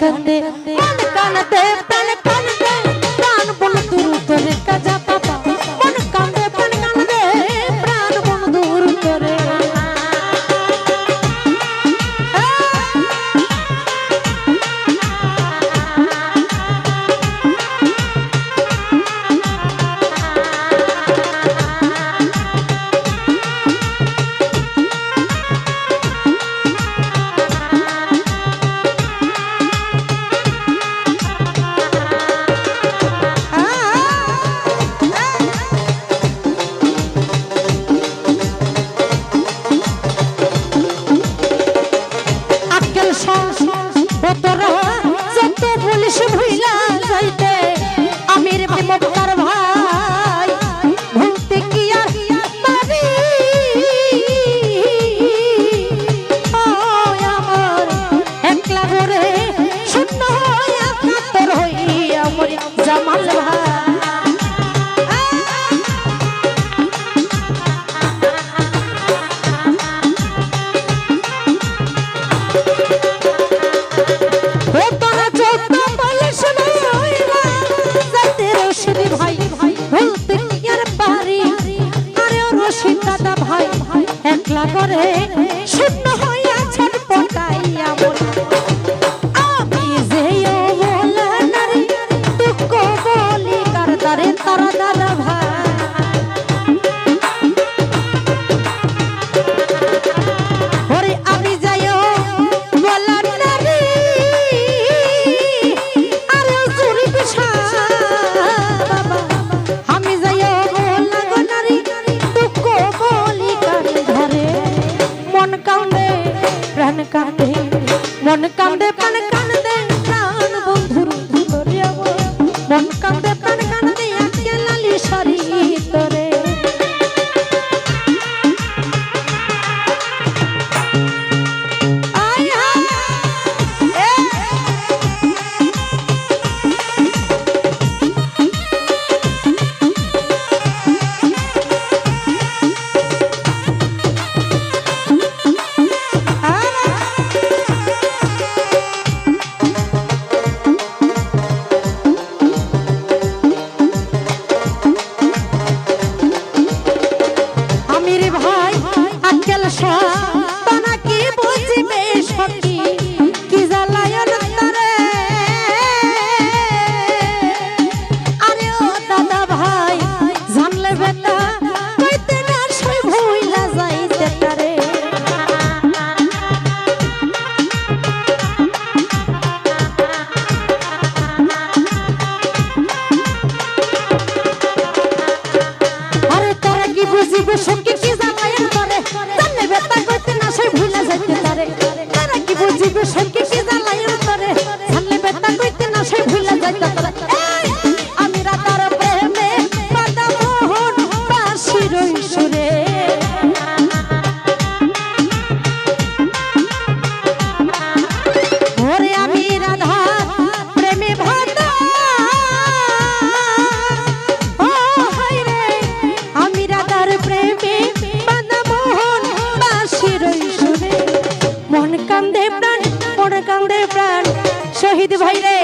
কানতে কানতে প্রাণ কানতে তোরা যত বলিস ভুইলা যাইতে। আমির মক্তার ভাই ভুলতে কি আর পারি জামাল কান্দে প্রাণ শহীদ ভাইরে।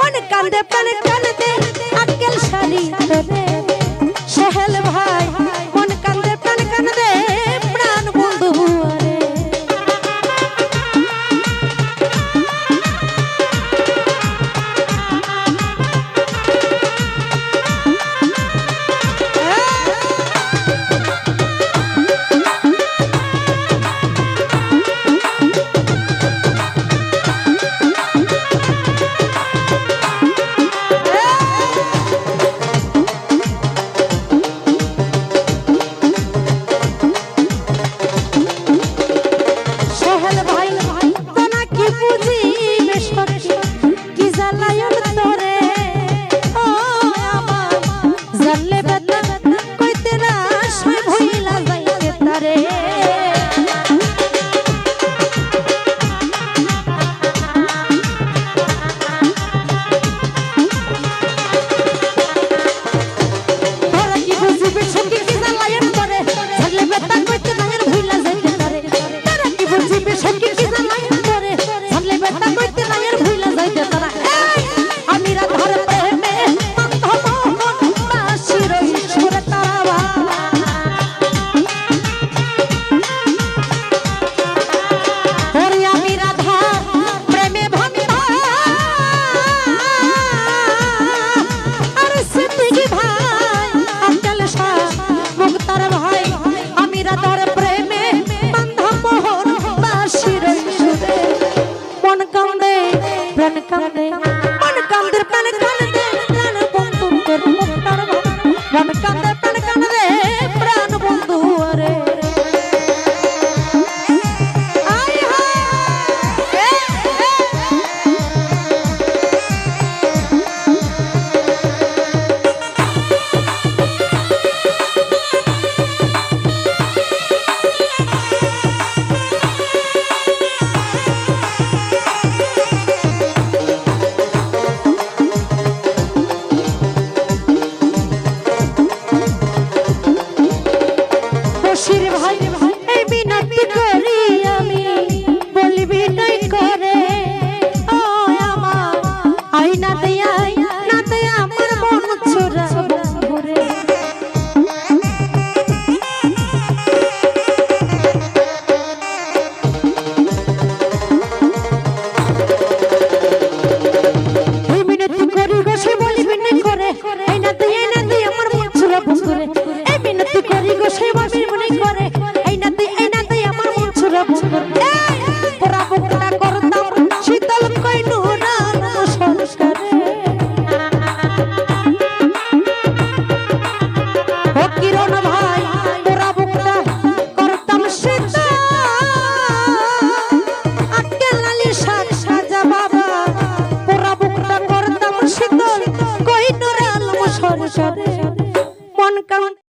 মনে কান্দে প্রাণ কান্দে আকেল শাড়ি ধরে